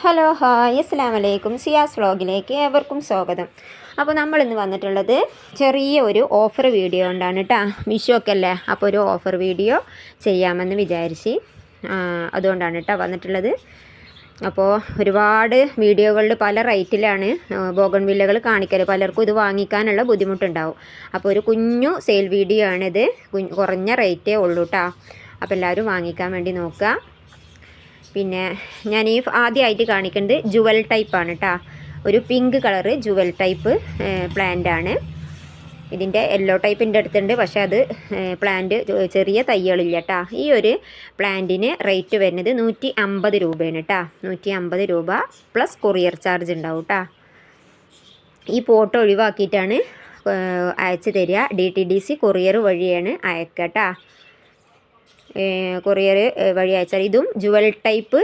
Hello hi അസ്സാം വലൈക്കും സിയാസ് വ്ളോഗിലേക്ക് ഏവർക്കും സ്വാഗതം. അപ്പോൾ നമ്മൾ ഇന്ന് വന്നിട്ടുള്ളത് ചെറിയ ഒരു ഓഫർ വീഡിയോ ഉണ്ടാണ് കേട്ടോ വിഷു ഒക്കെ അല്ലേ? അപ്പോൾ ഒരു ഓഫർ വീഡിയോ ചെയ്യാമെന്ന് വിചാരിച്ച് അതുകൊണ്ടാണ് കേട്ടോ വന്നിട്ടുള്ളത്. അപ്പോൾ ഒരുപാട് വീഡിയോകളിൽ പല റേറ്റിലാണ് ബോഗൺ വില്ലകൾ കാണിക്കൽ പലർക്കും ഇത് വാങ്ങിക്കാനുള്ള ബുദ്ധിമുട്ടുണ്ടാവും. അപ്പോൾ ഒരു കുഞ്ഞു സെയിൽ വീഡിയോ ആണിത്. കുറഞ്ഞ റേറ്റേ ഉള്ളൂ കേട്ടോ അപ്പോൾ എല്ലാവരും വാങ്ങിക്കാൻ വേണ്ടി നോക്കുക പിന്നെ ഞാൻ ഈ ആദ്യമായിട്ട് കാണിക്കുന്നത് ജുവൽ ടൈപ്പാണ് കേട്ടോ ഒരു pink colour jewel type plant ആണ് ഇതിന്റെ യെല്ലോ ടൈപ്പിന്റെ അടുത്തുണ്ട്. പക്ഷേ അത് പ്ലാന്റ് ചെറിയ തൈകളില്ല കേട്ടോ ഈ ഒരു പ്ലാന്റിന് റേറ്റ് വരുന്നത് നൂറ്റി അമ്പത് രൂപയാണ് കേട്ടോ നൂറ്റി അമ്പത് രൂപ പ്ലസ് കൊറിയർ ചാർജ് ഉണ്ടാവും കേട്ടോ ഈ പോട്ട് ഒഴിവാക്കിയിട്ടാണ് അയച്ചു തരിക. D T D C courier വഴിയാണ് അയക്കുക കൊറിയർ വഴി അയച്ചാൽ ഇതും ജുവൽ ടൈപ്പ്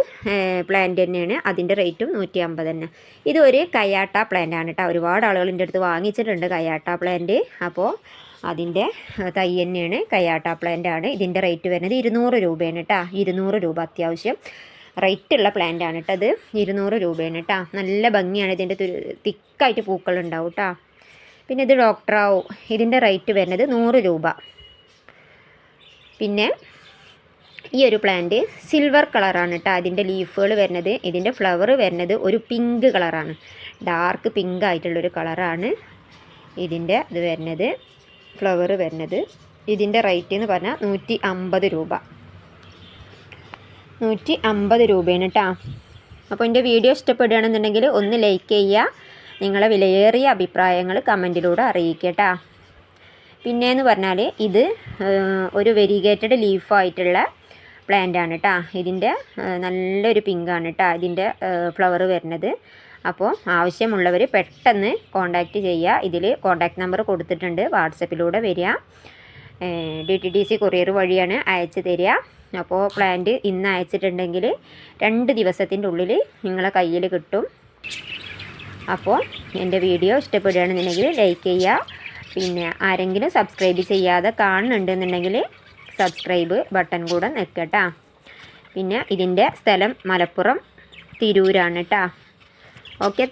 പ്ലാന്റ് തന്നെയാണ്. അതിന്റെ റേറ്റും നൂറ്റി അമ്പത് തന്നെ. ഇത് ഒരു കയ്യാട്ട പ്ലാന്റ് ആണ് കേട്ടോ ഒരുപാട് ആളുകൾ എന്റെ അടുത്ത് വാങ്ങിച്ചിട്ടുണ്ട് കയ്യാട്ട പ്ലാന്റ് അപ്പോൾ അതിന്റെ തൈ തന്നെയാണ് കയ്യാട്ട പ്ലാന്റ് ആണ്. ഇതിന്റെ റേറ്റ് വരുന്നത് ഇരുന്നൂറ് രൂപയാണ് കേട്ടോ ഇരുന്നൂറ് രൂപ അത്യാവശ്യം റേറ്റ് ഉള്ള പ്ലാന്റ് ആണ് കേട്ടോ അത് ഇരുന്നൂറ് രൂപയാണ് കേട്ടോ നല്ല ഭംഗിയാണ് ഇതിന്റെ തിക്കായിട്ട് പൂക്കൾ ഉണ്ടാവും കേട്ടോ പിന്നെ ഇത് ഡോക്ടറാവും ഇതിന്റെ റേറ്റ് വരുന്നത് നൂറ് രൂപ. പിന്നെ ഈ ഒരു പ്ലാന്റ് സിൽവർ കളറാണ് കേട്ടോ അതിന്റെ ലീഫുകൾ വരുന്നത് ഇതിന്റെ ഫ്ലവർ വരുന്നത് ഒരു പിങ്ക് കളറാണ് ഡാർക്ക് പിങ്ക് ആയിട്ടുള്ളൊരു കളറാണ് ഇതിന്റെ ഇത് വരുന്നത് ഫ്ലവർ വരുന്നത്. ഇതിന്റെ റേറ്റ് എന്ന് പറഞ്ഞാൽ നൂറ്റി അമ്പത് രൂപ. നൂറ്റി അമ്പത് രൂപയാണ് കേട്ടോ അപ്പോൾ എന്റെ വീഡിയോ ഇഷ്ടപ്പെടുകയാണെന്നുണ്ടെങ്കിൽ ഒന്ന് ലൈക്ക് ചെയ്യുക. നിങ്ങളെ വിലയേറിയ അഭിപ്രായങ്ങൾ കമന്റിലൂടെ അറിയിക്കുക കേട്ടോ പിന്നെയെന്ന് പറഞ്ഞാൽ ഇത് ഒരു വെരിഗേറ്റഡ് ലീഫായിട്ടുള്ള പ്ലാന്റ് ആണ് കേട്ടോ ഇതിന്റെ നല്ലൊരു പിങ്കാണ് കേട്ടോ ഇതിന്റെ ഫ്ലവർ വരുന്നത്. അപ്പോൾ ആവശ്യമുള്ളവർ പെട്ടെന്ന് കോണ്ടാക്റ്റ് ചെയ്യുക ഇതിൽ കോണ്ടാക്ട് നമ്പർ കൊടുത്തിട്ടുണ്ട്. വാട്സപ്പിലൂടെ വരിക. D T D C courier വഴിയാണ് അയച്ചു തരിക. അപ്പോൾ പ്ലാന്റ് ഇന്ന് അയച്ചിട്ടുണ്ടെങ്കിൽ രണ്ട് ദിവസത്തിന്റെ ഉള്ളിൽ നിങ്ങളെ കയ്യിൽ കിട്ടും. അപ്പോൾ എന്റെ വീഡിയോ ഇഷ്ടപ്പെടുകയാണെന്നുണ്ടെങ്കിൽ ലൈക്ക് ചെയ്യുക. പിന്നെ ആരെങ്കിലും സബ്സ്ക്രൈബ് ചെയ്യാതെ കാണുന്നുണ്ടെന്നുണ്ടെങ്കിൽ സബ്സ്ക്രൈബ് ബട്ടൺ കൂടെ നിൽക്കട്ടാ പിന്നെ ഇതിന്റെ സ്ഥലം മലപ്പുറം തിരൂരാണ് കേട്ടോ ഓക്കെ